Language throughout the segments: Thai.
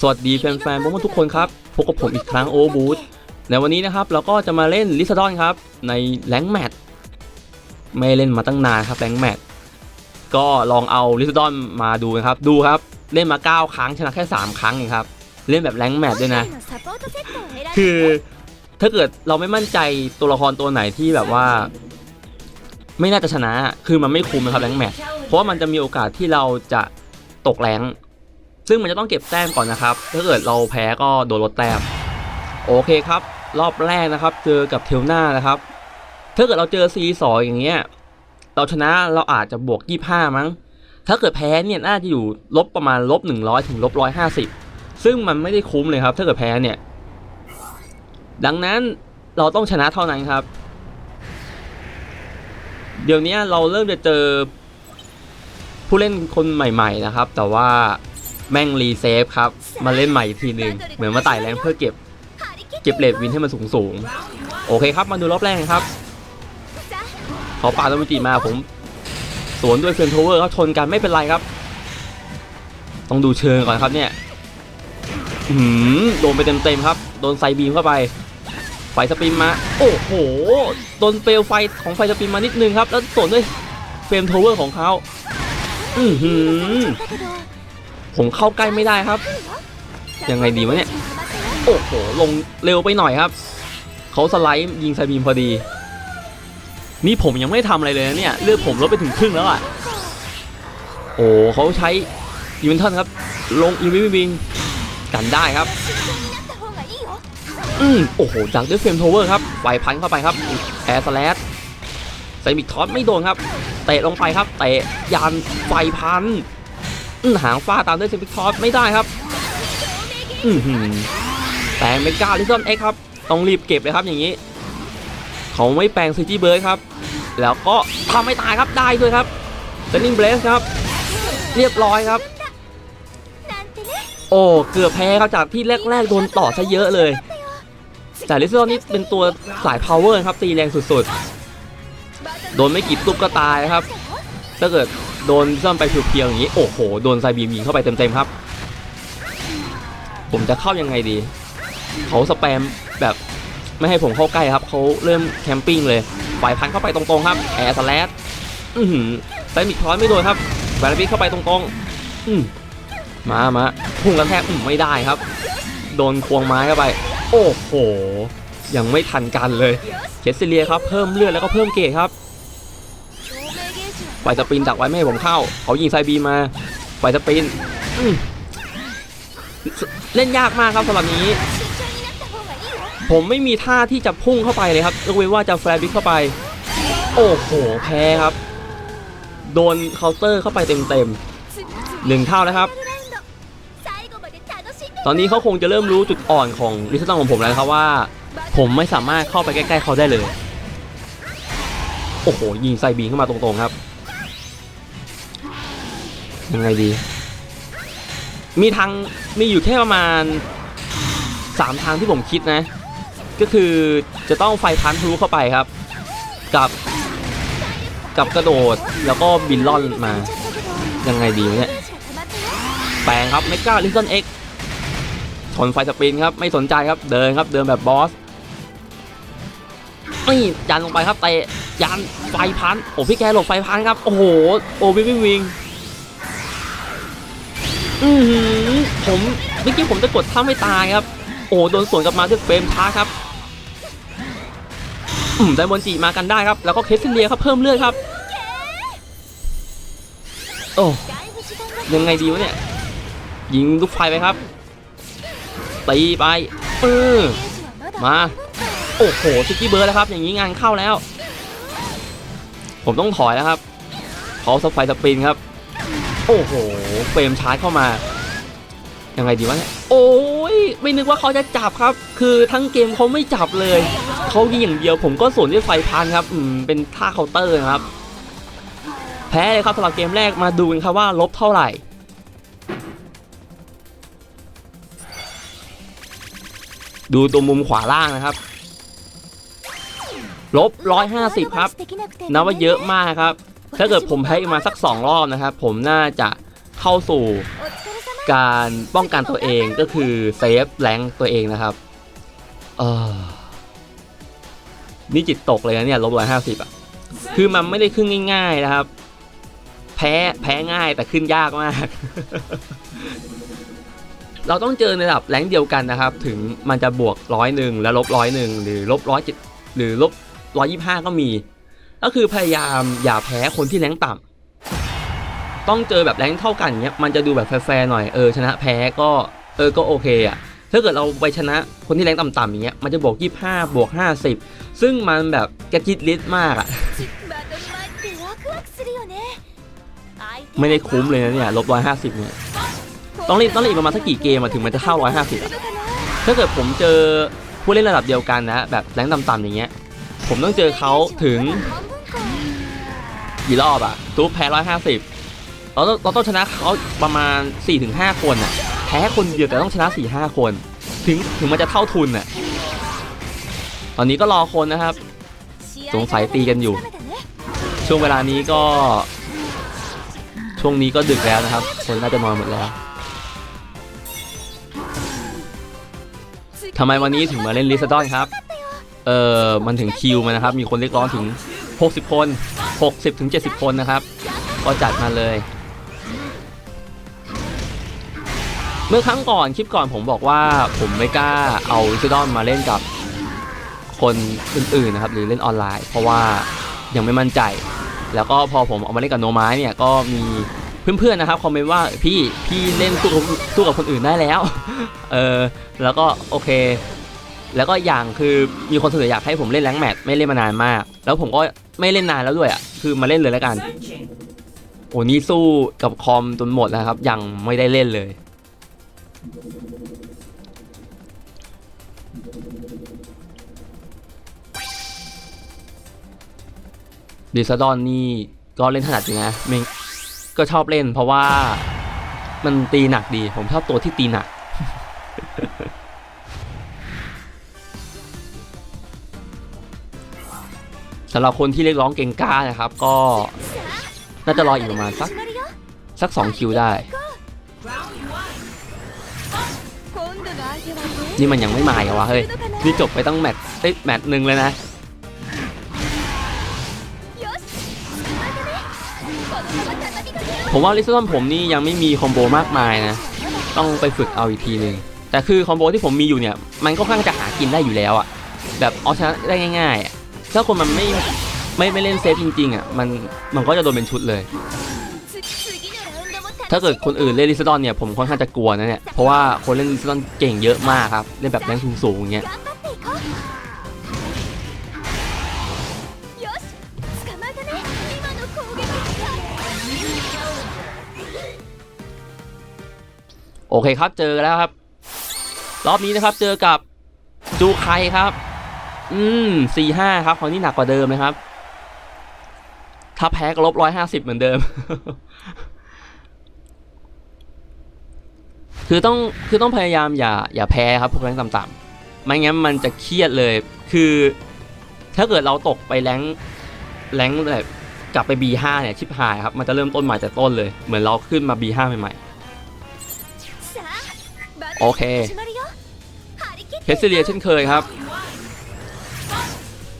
สวัสดีแฟนๆพวกทุกคนครับพบกับผมอีกครั้งโอบูธในวันนี้นะครับเราก็จะมาเล่นลิซาดอนครับ ในแรงแมตไม่เล่นมาตั้งนานครับแรงแมตก็ลองเอาลิซาดอนมาดูนะครับ ดูครับ เล่นมา 9 ครั้งชนะแค่ 3 ครั้งเองครับ เล่นแบบแรงแมตด้วยนะ คือถ้าเกิดเราไม่มั่นใจตัวละครตัวไหนที่แบบว่า ไม่น่าจะชนะ คือมันไม่คุ้มนะครับแรงแมตเพราะว่ามันจะมีโอกาสที่เราจะตกแรง ซึ่งมันจะต้องเก็บแต้มก่อนนะครับ ถ้าเกิดเราแพ้ก็โดนลดแต้ม โอเคครับ รอบแรกนะครับ เจอกับเทลนานะครับ ถ้าเกิดเราเจอ C2 อย่างเงี้ย เราชนะเราอาจจะบวก 25 มั้ง ถ้าเกิดแพ้เนี่ยน่าจะอยู่ลบประมาณลบ100 ถึงลบ150 ซึ่งมันไม่ได้คุ้มเลยครับ ถ้าเกิดแพ้เนี่ย ดังนั้นเราต้องชนะเท่านั้นครับ เดี๋ยวนี้เราเริ่มจะเจอผู้เล่นคนใหม่ ๆ นะครับ แต่ว่า แม่งรีเซฟครับ มาเล่นใหม่อีกทีหนึ่งเหมือนมาไต่แรงเพื่อเก็บ เก็บเลดวินให้มันสูงสูงโอเคครับมาดูรอบแรกครับขาปาดโมจิมาผมสวนด้วยเฟรนโทเวอร์เขาชนกันไม่เป็นไรครับ ต้องดูเชิงก่อนครับเนี่ยอืมโดนไปเต็มๆครับ โดนไซบีมเข้าไป ไฟสปินมา โอ้โห โดนเปลวไฟของไฟสปินมานิดนึงครับ แล้วสวนด้วยเฟรมโทเวอร์ของเขาอือหือ ผมเข้าใกล้ไม่ได้ครับ ยังไงดีวะเนี่ย โอ้โห ลงเร็วไปหน่อยครับ เขาสไลด์ยิงไซบีมพอดี นี่ผมยังไม่ทำอะไรเลยนะเนี่ย เลือดผมลดไปถึงครึ่งแล้วอะ โอ้เขาใช้อีเวนทันครับ ลงอีวิวิงกันได้ครับ อืมโอ้โหดักด้วยเฟรมโทเวอร์ครับไฟพันเข้าไปครับ แอร์สแลชไซมิกทอสไม่โดนครับ เตะลงไปครับ เตะยันไฟพันอื้อ หางฟ้าตามด้วยเซมิกทอสไม่ได้ครับอือหือแต่เมกาลิซอนเอ็กครับ ต้องรีบเก็บเลยครับอย่างนี้ เขาไม่แปลงซิตี้เบิร์ดครับ แล้วก็ทำไม่ตายครับได้ด้วยครับเซนนิงเบสครับ เรียบร้อยครับ โอ้เกือบแพ้ครับจากที่แรก ๆ โดนต่อซะเยอะเลย แต่ลิซอนนี่เป็นตัวสายพาวเวอร์ครับตีแรงสุดๆ โดนไม่กี่ตุ๊บก็ตายครับ ถ้าเกิดโดนซ่อมไปเพียวๆอย่างนี้ โอ้โห โดนไซบีมยิงเข้าไปเต็มๆครับ ผมจะเข้ายังไงดี เขาสแปมแบบไม่ให้ผมเข้าใกล้ครับ เขาเริ่มแคมปิ้งเลยปล่อยพันเข้าไปตรงๆครับ แอร์สแลดอือหือไซมิกทอยไม่โดนครับแบรบิเข้าไปตรงๆ อืมมามาพุ่งกระแทกอืมไม่ได้ครับ โดนควงไม้เข้าไป โอ้โห ยังไม่ทันกันเลย เคสซิเลียครับ เพิ่มเลือดแล้วก็เพิ่มเกรดครับ ไฟสปินดักไว้ไม่ให้ผมเข้า เขายิงไซบีมาไฟสปินเล่นยากมากครับสำหรับนี้ ผมไม่มีท่าที่จะพุ่งเข้าไปเลยครับยกเว้นว่าจะแฟร์บิ๊กเข้าไป โอ้โห แพ้ครับ โดนเคาน์เตอร์เข้าไปเต็มๆหนึ่งเท่าแล้วครับ ตอนนี้เขาคงจะเริ่มรู้จุดอ่อนของลิซตังของผมแล้วครับว่า ผมไม่สามารถเข้าไปใกล้ ๆ เขาได้เลย โอ้โห ยิงไซบีเข้ามาตรงๆครับ ยังไงดี มีทางมีอยู่แค่ประมาณ 3 ทางที่ผมคิดนะ ก็คือจะต้องไฟพันทะลุเข้าไปครับ กับกับกระโดดแล้วก็บินล่อนมา ยังไงดีเนี่ยแปลงครับเมกาลิซอนเอ็กชนไฟสปินครับไม่สนใจครับเดินครับเดินแบบบอสนี่ยันลงไปครับเตะยันไฟพันโอ้พี่แกหลบไฟพันครับ โอ้โห โอ้วิงวิงวิง อือหือผมเมื่อกี้ผมจะกดถ้าไม่ตายครับ โอ้โดนสวนกลับมาด้วยเฟรมช้าครับ อืมไดมอนจีมากันได้ครับ แล้วก็เคสซินเลียครับเพิ่มเลือดครับ โอ้ยังไงดีวะเนี่ย ยิงลูกไฟไปครับตีไปเออมาโอ้โหซิกกี้เบิร์ดแล้วครับ อย่างนี้งานเข้าแล้ว ผมต้องถอยแล้วครับเขาสไฟสปินครับ โอ้โหเฟรมชาร์จเข้ามายังไงดีวะเนี่ยโอ้ยไม่นึกว่าเขาจะจับครับ คือทั้งเกมเขาไม่จับเลยเขายิงอย่างเดียวผมก็สวนด้วยไฟพันครับอืมเป็นท่าเคาน์เตอร์นะครับ แพ้เลยครับสำหรับเกมแรกมาดูกันครับว่าลบเท่าไหร่ดูตัวมุมขวาล่างนะครับ ลบร้อยห้าสิบครับ นับว่าเยอะมากครับ ถ้าเกิดผมแพ้อีกมาสักสองรอบนะครับ ผมน่าจะเข้าสู่การป้องกันตัวเองก็คือเซฟแรงค์ตัวเองนะครับเออนี่จิตตกเลยนะเนี่ยลบร้อยห้าสิบอะ คือมันไม่ได้ขึ้นง่าย ๆนะครับ แพ้แพ้ง่ายแต่ขึ้นยากมาก เราต้องเจอในระดับแรงค์เดียวกันนะครับ ถึงมันจะบวกร้อยหนึ่งแล้วลบร้อยหนึ่งหรือลบร้อยจิตหรือลบร้อยยี่ห้าก็มี ก็คือพยายามอย่าแพ้คนที่แรงต่ำ ต้องเจอแบบแรงเท่ากันเนี้ยมันจะดูแบบแฟร์หน่อยเออชนะแพ้ก็เออก็โอเคอะถ้าเกิดเราไปชนะคนที่แรงต่ำๆอย่างเงี้ยมันจะบวก 25 บวก 50 ซึ่งมันแบบกระจิตลิ์มากอะไม่ได้คุ้มเลยนะเนี่ยลบ 150 เนี่ยต้องรีบต้องรีบประมาณสักกี่เกมถึงมันจะเข้า 150อะถ้าเกิดผมเจอผู้เล่นระดับเดียวกันนะแบบแรงต่ำๆอย่างเงี้ยผมต้องเจอเขาถึง กี่รอบอะทุกแพ้ร้อยห้าสิบเราต้องเราต้องชนะเขาประมาณ4-5คนอะแพ้คนเดียวแต่ต้องชนะ4-5คน ถึงถึงมันจะเท่าทุนอะตอนนี้ก็รอคนนะครับ สงสัยตีกันอยู่ ช่วงเวลานี้ก็ ช่วงนี้ก็ดึกแล้วนะครับ คนน่าจะนอนหมดแล้วทำไมวันนี้ถึงมาเล่นลิซาดอนครับ เออมันถึงคิวมานะครับ มีคนเรียกร้องถึง 60 คน 60ถึง70 คนนะครับ ก็จัดมาเลย เมื่อครั้งก่อนคลิปก่อนผมบอกว่าผมไม่กล้าเอาลิซาดอนมาเล่นกับคนอื่นๆนะครับ หรือเล่นออนไลน์ เพราะว่ายังไม่มั่นใจ แล้วก็พอผมเอามาเล่นกับโนไม้เนี่ยก็มีเพื่อนๆนะครับคอมเมนต์ว่าพี่พี่เล่นสู้กับสู้กับคนอื่นได้แล้ว เออแล้วก็โอเค แล้วก็อย่างคือมีคนเสนออยากให้ผมเล่นแรงแมตช์ไม่เล่นมานานมาก แล้วผมก็ ไม่เล่นนานแล้วด้วยอะ คือมาเล่นเลยแล้วกัน โอ้นี่สู้กับคอมจนหมดแล้วครับ ยังไม่ได้เล่นเลย ดิซาดอนนี่ก็เล่นถนัดอยู่นะเมงก็ชอบเล่นเพราะว่ามันตีหนักดี ผมชอบตัวที่ตีหนักำหรับคนที่เรียกร้องเก่งกล้านะครับ ก็น่าจะรออีกประมาณสักสักสองคิวได้ นี่มันยังไม่มาอีกเหรอวะเฮ้ย นี่จบไปตั้งแมตช์เอ้ยแมตช์หนึ่งเลยนะ ผมว่าลิซตันผมนี่ยังไม่มีคอมโบมากมายนะ ต้องไปฝึกเอาอีกทีหนึ่งแต่คือคอมโบที่ผมมีอยู่เนี่ย มันก็ค่อนข้างจะหากินได้อยู่แล้วอะแบบเอาชนะได้ง่ายๆอะ ถ้าคนมันไม่ไม่ไม่เล่นเซฟจริงๆอะมันมันก็จะโดนเป็นชุดเลย ถ้าเกิดคนอื่นเล่นลิซดอนเนี่ยผมค่อนข้างจะกลัวนะเนี่ยเพราะว่าคนเล่นลิซดอนเก่งเยอะมากครับเล่นแบบแรงสูงๆอย่างเงี้ยโอเคครับเจอแล้วครับ รอบนี้นะครับเจอกับจูไคครับ อืมสี่ห้าครับคราวนี้หนักกว่าเดิมนะครับ ถ้าแพ้ก็ลบร้อยห้าสิบเหมือนเดิม คือต้องคือต้องพยายามอย่า อย่าแพ้ครับพวกแรงต่ำๆไม่งั้นมันจะเครียดเลย คือ ถ้าเกิดเราตกไปแรงแรงแบบกลับไป B5 เนี่ยชิปหายครับ มันจะเริ่มต้นใหม่แต่ต้นเลย เหมือนเราขึ้นมา B5 ใหม่ๆ โอเคเพเซเลียเช่นเคยครับ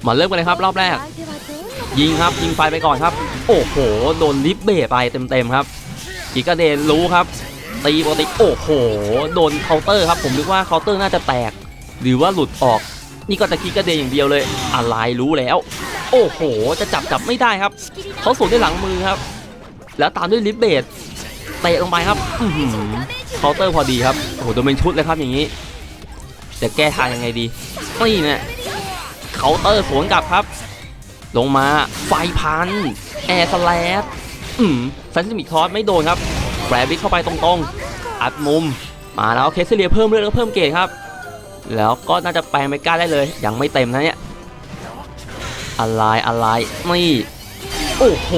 มาเริ่มกันเลยครับรอบแรก ยิงครับยิงไฟไปก่อนครับ โอ้โหโดนลิฟเบไปเต็มๆครับกิกาเดนรู้ครับตีปกติโอ้โหโดนเคาน์เตอร์ครับผมนึกว่าเคาน์เตอร์น่าจะแตก หรือว่าหลุดออก นี่ก็จะกิกกาเดนอย่างเดียวเลยอะไรรู้แล้ว โอ้โหจะจับจับไม่ได้ครับเขาสวนด้วยหลังมือครับ แล้วตามด้วยลิฟเบดเตะลงไปครับเคาน์เตอร์พอดีครับโอ้โหโดนเป็นชุดเลยครับอย่างนี้จะแก้ทางยังไงดีนี่เนี่ย เคาน์เตอร์สวนกลับครับ ลงมาไฟพัน แอร์สแลดอืมซันซิมิคอสไม่โดนครับแกรบิกเข้าไปตรงๆ อัดมุม มาแล้วเคสเลียเพิ่มเลือดแล้วก็เพิ่มเกรดครับ แล้วก็น่าจะแปลงไม่กล้าได้เลย ยังไม่เต็มนะเนี่ยอะไรอะไรนี่โอ้โห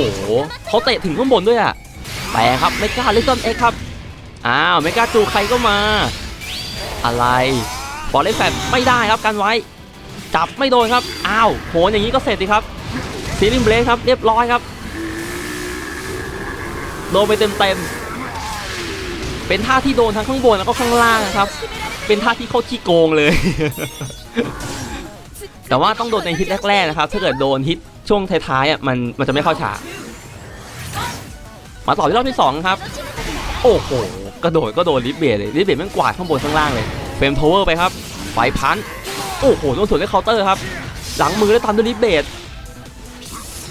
เขาเตะถึงข้างบนด้วยอะแปลงครับไม่กล้าเลซอนเอ็กครับอ้าวไม่กล้าจูใครก็มา อะไรบอลเล่นแฟนไม่ได้ครับกันไว้ จับไม่โดนครับ อ้าวโหนอย่างนี้ก็เสร็จดีครับซีลิงเบรครับ เรียบร้อยครับ โดนไปเต็มเต็มเป็นท่าที่โดนทั้งข้างบนแล้วก็ข้างล่างนะครับ เป็นท่าที่โคตรขี้โกงเลย แต่ว่าต้องโดนในฮิตแรกๆนะครับ ถ้าเกิดโดนฮิตช่วงท้ายๆอะมันมันจะไม่เข้าฉาก มาต่อที่รอบที่สองครับ โอ้โหกระโดดก็โดนลิเบดเลยลิเบดแม่งกวาดข้างบนข้างล่างเลยเฟรมทาวเวอร์ไปครับไฟพัน โอ้โหโดนสวนด้วยเคาน์เตอร์ครับ หลังมือแล้วทำด้วยลิเบด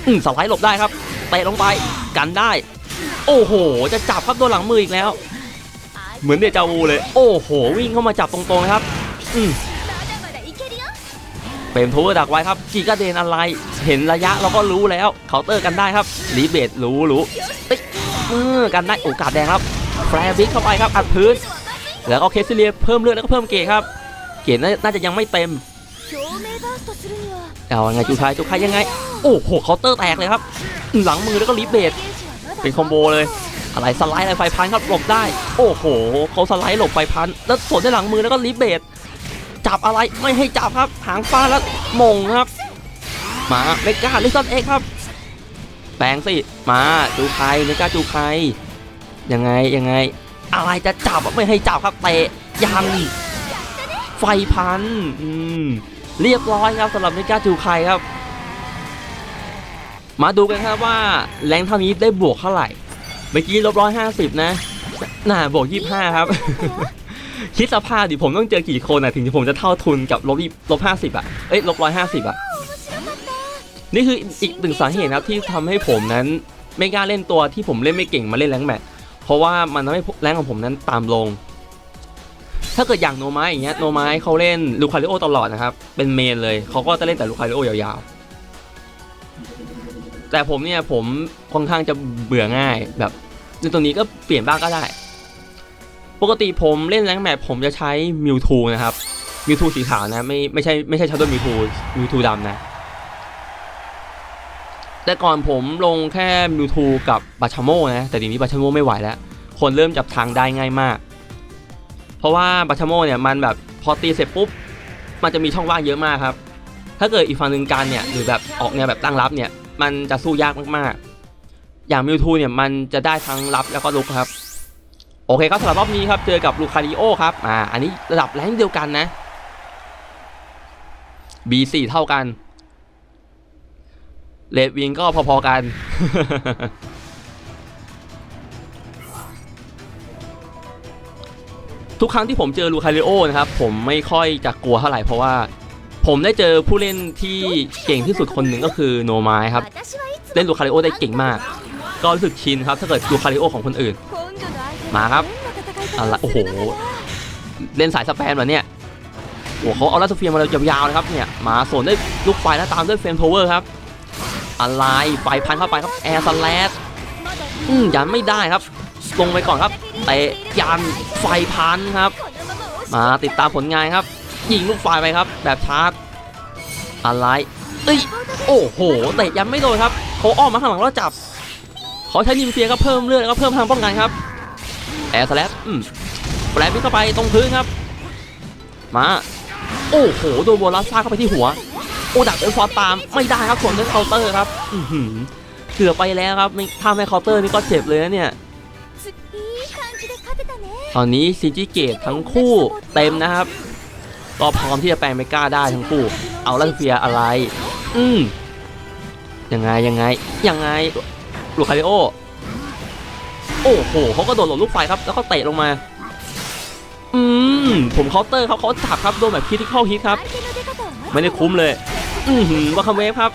อืมสไลด์หลบได้ครับเตะลงไปกันได้ โอ้โห จะจับครับโดนหลังมืออีกแล้ว เหมือนเดจาวูเลย โอ้โห วิ่งเข้ามาจับตรงๆครับ อืมเปรมทูดักไว้ครับกีกาเดนอะไร เห็นระยะเราก็รู้แล้วเคาน์เตอร์กันได้ครับรีเบดรู้รู้ติ๊กเออกันได้โอกาสแดงครับแฟร์บิ๊กเข้าไปครับอัดพื้น แล้วก็เคสเซเลียเพิ่มเลือดแล้วก็เพิ่มเกจครับ เขียนน่าจะยังไม่เต็มเอาไงจูไาจูไายังไง โอ้โหเคาน์เตอร์แตกเลยครับ หลังมือแล้วก็รีเบดเป็นคอมโบเลยอะไรสไลด์อะไรไฟพันครับหลบได้ โอ้โหเขาสไลด์หลบไฟพันแล้วสวนด้วยหลังมือแล้วก็รีเบดจับอะไรไม่ให้จับครับ หางฟาแล้วมงครับ มาเมกาลิซอนเอ็กครับแปลงสิมาจูไคเมกาจูไคยังไงยังไง อะไรจะจับไม่ให้จับครับเตะยัง ไฟพันอืมเรียบร้อยครับสำหรับเมกาจูไคครับ มาดูกันครับว่าแรงเท่านี้ได้บวกเท่าไหร่ เมื่อกี้ลบร้อยห้าสิบนะน่าบวกยี่ห้าครับ คิดสภาพดิผมต้องเจอกี่คนอะถึงผมจะเท่าทุนกับลบลบห้าสิบอะเอ้ยลบร้อยห้าสิบอะนี่คืออีกหนึ่งสาเหตุนะครับที่ทำให้ผมนั้น ไม่กล้าเล่นตัวที่ผมเล่นไม่เก่งมาเล่นแรงแมทเพราะว่ามันทำให้แรงของผมนั้นตามลง ถ้าเกิดอย่างโนไม้อย่างเงี้ยโนไม้เขาเล่นลูคาริโอตลอดนะครับ เป็นเมนเลยเขาก็จะเล่นแต่ลูคาริโอยาวๆ แต่ผมเนี่ยผมค่อนข้างจะเบื่อง่ายแบบในตัวนี้ก็เปลี่ยนบ้างก็ได้ ปกติผมเล่นแรงแมทผมจะใช้มิวทูนะครับมิวทูสีขาวนะไม่ไม่ใช่ไม่ใช่ชาโดว์มิวทูมิวทูดำนะ แต่ก่อนผมลงแค่มิวทูกับบาชาโมนะแต่ทีนี้บาชาโมไม่ไหวแล้ว คนเริ่มจับทางได้ง่ายมาก เพราะว่าบาชาโมเนี่ยมันแบบพอตีเสร็จปุ๊บมันจะมีช่องว่างเยอะมากครับ ถ้าเกิดอีกฝั่งหนึ่งการเนี่ยหรือแบบออกแนวแบบตั้งรับเนี่ยมันจะสู้ยากมากๆ อย่างมิวทูเนี่ยมันจะได้ทั้งรับแล้วก็ลุกครับ โอเคครับสำหรับรอบนี้ครับเจอกับลูคาริโอครับอ่าอันนี้ระดับแรงเดียวกันนะ B4 เท่ากันเลดวิงก็พอๆกัน ทุกครั้งที่ผมเจอลูคาริโอนะครับผมไม่ค่อยจะกลัวเท่าไหร่เพราะว่า ผมได้เจอผู้เล่นที่เก่งที่สุดคนหนึ่งก็คือโนมายครับเล่นลูคาริโอได้เก่งมาก ก็รู้สึกชินครับถ้าเกิดลูคาริโอของคนอื่น มาครับอะไรโอ้โหเล่นสายสแปมเหรอเนี่ยโอ้โหเขาเอาลาสเฟียมาเลยยาวๆนะครับเนี่ยมาส่วนได้ลูกไฟแล้วตามด้วยเฟรมพาวเวอร์ครับอะไรไฟพันเข้าไปครับแอร์สแลชอืมยันไม่ได้ครับลงไปก่อนครับ เตะยันไฟพันครับ มาติดตามผลงานครับ ยิงลูกไฟไปครับ แบบชาร์จอะไรเอ้ยโอ้โหเตะยันไม่โดนครับเขาอ้อมมาข้างหลังแล้วจับเขาใช้นิมเฟียก็เพิ่มเลือดแล้วก็เพิ่มทางป้องกันครับแอร์สแลปแปลพิเข้าไปตรงพื้นครับ มาโอ้โหโดนบอลลัสซ่าเข้าไปที่หัว โอดักเอ็นฟอร์ตามไม่ได้ครับส่วนด้วยเคาน์เตอร์ครับเกือบไปแล้วครับถ้าไม่เคาน์เตอร์นี่ก็เจ็บเลยนะเนี่ย ตอนนี้ซินจิเกตทั้งคู่เต็มนะครับก็พร้อมที่จะแปลงเมก้าได้ทั้งคู่ เอาลัสเฟียอะไร อืมยังไงยังไงยังไงลูคาริโอ โอ้โหเขาก็โดนหลบลูกไฟครับ แล้วก็เตะลงมา อืมผมเคาน์เตอร์เขาเขาจับครับโดนแบบคิดที่เข้าฮิตครับ ไม่ได้คุ้มเลย อืมว่าคัมเวฟครับ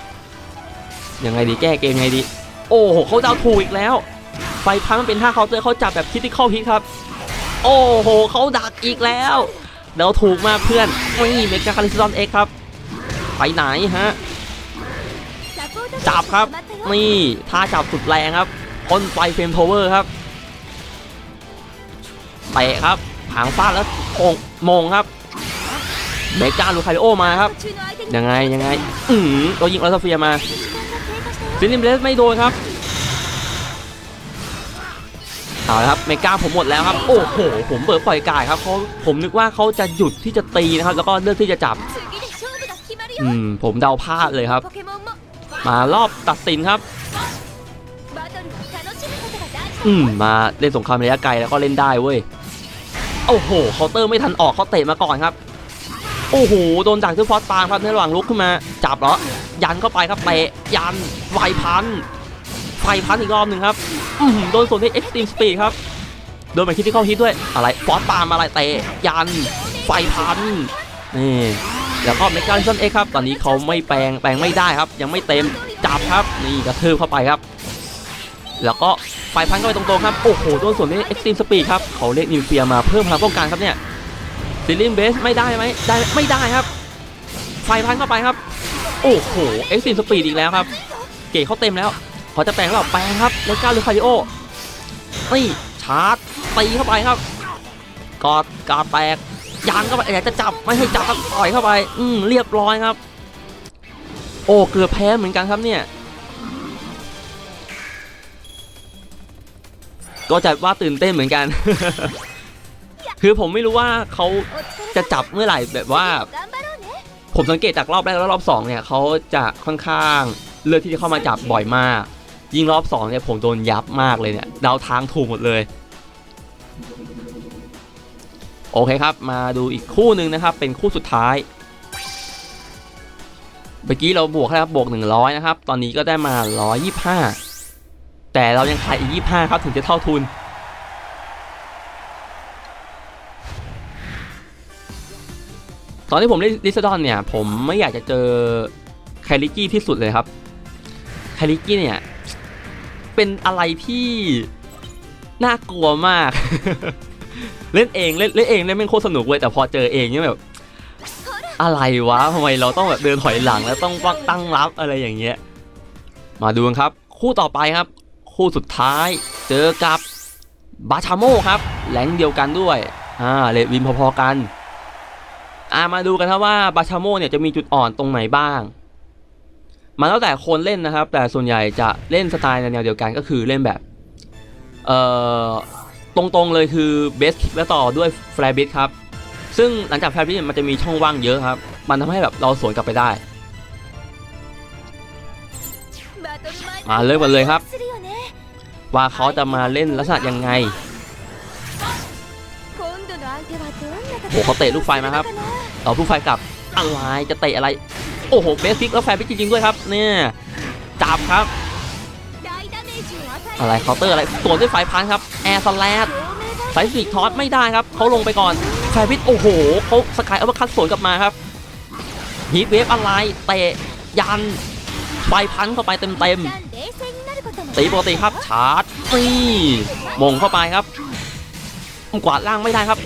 ยังไงดีแก้เกมยังไงดี โอ้โหเขาดาวถูกอีกแล้ว ไฟพังเป็นท่าเคาน์เตอร์เขาจับแบบคิดที่เข้าฮิตครับ โอ้โหเขาดักอีกแล้วเดาถูกมากเพื่อนนี่เมกาคาริซอนเอ็กครับ ไปไหนฮะ จับครับ นี่ท่าจับสุดแรงครับพ่นไฟเฟมโทเวอร์ครับเตะครับหางฟาดแล้วองมงครับเมกาลูคาริโอมาครับ ยังไงยังไง อืมตัวยิงออสเฟียมาซินิมเลสไม่โดนครับ เอาละครับเมกาผมหมดแล้วครับโอ้โหผมเปิดปล่อยกายครับเขาผมนึกว่าเขาจะหยุดที่จะตีนะครับแล้วก็เลือกที่จะจับอืมผมเดาพลาดเลยครับ มารอบตัดสินครับอืมมาเล่นสงครามระยะไกลแล้วก็เล่นได้เว้ยโอ้โหเคาน์เตอร์ไม่ทันออกเขาเตะมาก่อนครับ โอ้โหโดนจักด้วยฟอสตางครับในระหว่างลุกขึ้นมา จับเหรอยันเข้าไปครับเตะยันไหวพัน ไฟพันอีกรอบหนึ่งครับอืมโดนส่วนที่เอ็กซ์ตรีมสปีดครับ โดนไปคิดที่เข้าฮิตด้วย อะไรฟอสปามอะไรเตะยัน ไฟพันนี่แล้วก็เมกาลิซันเอ็กครับ ตอนนี้เขาไม่แปลงแปลงไม่ได้ครับ ยังไม่เต็มจับครับ นี่กระทืบเข้าไปครับ แล้วก็ไฟพันเข้าไปตรงๆครับ โอ้โหโดนส่วนนี้เอ็กซ์ตรีมสปีดครับเขาเรียกนิวเคลียมาเพิ่มพลังป้องกันครับเนี่ยซิลิมเบสไม่ได้ไหมได้ไม่ได้ครับ ไฟพันเข้าไปครับ โอ้โหเอ็กซ์ตรีมสปีดอีกแล้วครับ เก๋เขาเต็มแล้ว พอจะแปลงหรืล่าแปลงครับเลก้าหรือคาริโอนี่ชาร์จตีเข้าไปครับกอดกาแตกยางเข้าไปอยาจะจับไม่ให้จับก็ต่อยเข้าไป อืมเรียบร้อยครับ โอ้เกือบแพ้เหมือนกันครับเนี่ย ก็จะว่าตื่นเต้นเหมือนกัน คือผมไม่รู้ว่าเขาจะจับเมื่อไหร่แบบว่า ผมสังเกตจากรอบแรกแล้วรอบสองเนี่ยเขาจะค่อนข้างเลือกที่จะเข้ามาจับบ่อยมาก ยิ่งรอบสองเนี่ยผมโดนยับมากเลยเนี่ยเดาทางถูกหมดเลย โอเคครับ มาดูอีกคู่หนึ่งนะครับ เป็นคู่สุดท้ายเมื่อกี้เราบวกครับบวก 100 นะครับ ตอนนี้ก็ได้มา 125 แต่เรายังขายอีก 25 ครับ ถึงจะเท่าทุน ตอนที่ผมเล่นลิซดอนเนี่ย ผมไม่อยากจะเจอไคลิกี้ที่สุดเลยครับไคลิกี้เนี่ย เป็นอะไรที่น่ากลัวมาก เล่นเองเล่นเล่นเองเล่นเป็นโคตรสนุกเว้ยแต่พอเจอเองเนี่ยแบบ อะไรวะทำไมเราต้องแบบเดินถอยหลังแล้วต้องตั้งรับอะไรอย่างเงี้ย มาดูกันครับ คู่ต่อไปครับ คู่สุดท้าย เจอกับบาชาโมครับแรงเดียวกันด้วยอ่าเลดวินพอๆกันอ่ามาดูกันครับว่าบาชาโมเนี่ยจะมีจุดอ่อนตรงไหนบ้าง มันแล้วแต่คนเล่นนะครับ แต่ส่วนใหญ่จะเล่นสไตล์ในแนวเดียวกันก็คือเล่นแบบเอ่อตรงๆเลยคือเบสคิกแล้วต่อด้วยแฟร์บิทครับ ซึ่งหลังจากแฟร์บิทมันจะมีช่องว่างเยอะครับ มันทำให้แบบเราสวนกลับไปได้ มาเริ่มกันเลยครับ ว่าเขาจะมาเล่นลักษณะยังไงโอ้เขาเตะลูกไฟมาครับเอาลูกไฟกลับอะไรจะเตะอะไร โอ้โหเบสฟิกแล้วแฟร์ไปจริงๆด้วยครับเนี่ยจับครับ อะไรเคาน์เตอร์อะไรสวนด้วยสายพันครับแอร์สแลดสายสีทอสไม่ได้ครับเขาลงไปก่อนแฟร์พิทโอ้โหเขาสกายอัปคัตสวนกลับมาครับฮีทเวฟอะไรเตะยันไปพันเข้าไปเต็มๆตีปกติครับชาร์จนี่มงเข้าไปครับกวาดล่างไม่ได้ครับ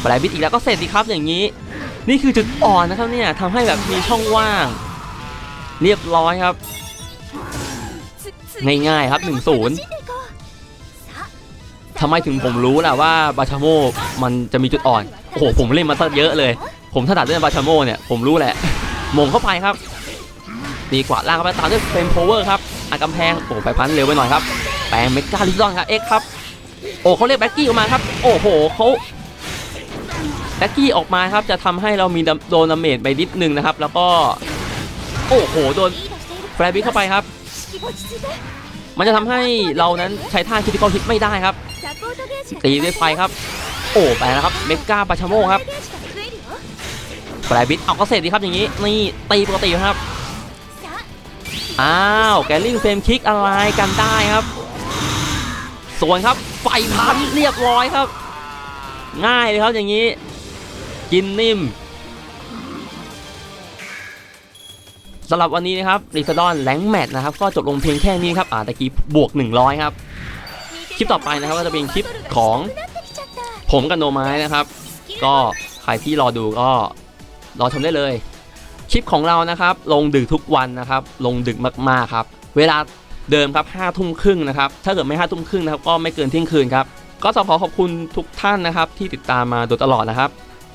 แฟร์บิดอีกแล้วก็เสร็จดีครับอย่างนี้ นี่คือจุดอ่อนนะครับเนี่ยทำให้แบบมีช่องว่าง เรียบร้อยครับ ง่ายๆครับ1-0ทำไมถึงผมรู้ล่ะว่าบาชโมมันจะมีจุดอ่อน โอ้โห ผมเล่นมาซะเยอะเลย ผมถนัดเล่นบาชโมเนี่ย ผมรู้แหละมงเข้าไปครับ ดีกว่าล่างไปตามด้วยเฟมโพเวอร์ครับอากำแพง โอ้ไปพันเร็วไปหน่อยครับ แปลงเมกาลิซอนครับ เอ็กครับ โอ้เขาเรียกแบ็กกี้ออกมาครับ โอ้โหเขา แบ็กกี้ออกมาครับจะทำให้เรามีโดนดาเมจไปนิดนึงนะครับ แล้วก็ โอ้โหโดนแฟร์บิกเข้าไปครับ มันจะทำให้เรานั้นใช้ท่าคิติคอลฮิตไม่ได้ครับ ตีด้วยไฟครับ โอ้ไปแล้ครับเมกาปาชโมครับแฟร์บิทเอาก็เสร็จดีครับอย่างนี้นี่ตีปกติครับอ้าวแกลลิงเฟมคิกอะไรกันได้ครับส่วนครับไฟพันเรียบร้อยครับ ง่ายเลยครับอย่างนี้ กินนิ่มสำหรับวันนี้นะครับริซาดอนแลงแมทนะครับก็จบลงเพียงแค่นี้ครับอ่าตะกี้บวก 100 ครับ คลิปต่อไปนะครับก็จะเป็นคลิปของผมกับโนไม้นะครับ ก็ใครที่รอดูก็รอชมได้เลย คลิปของเรานะครับ ลงดึกทุกวันนะครับ ลงดึกมากๆครับ เวลาเดิมครับห้าทุ่มครึ่งนะครับถ้าเกิดไม่ห้าทุ่มครึ่งนะครับก็ไม่เกินเที่ยงคืนครับก็ต้องขอขอบคุณทุกท่านนะครับ ที่ติดตามมาโดยตลอดนะครับ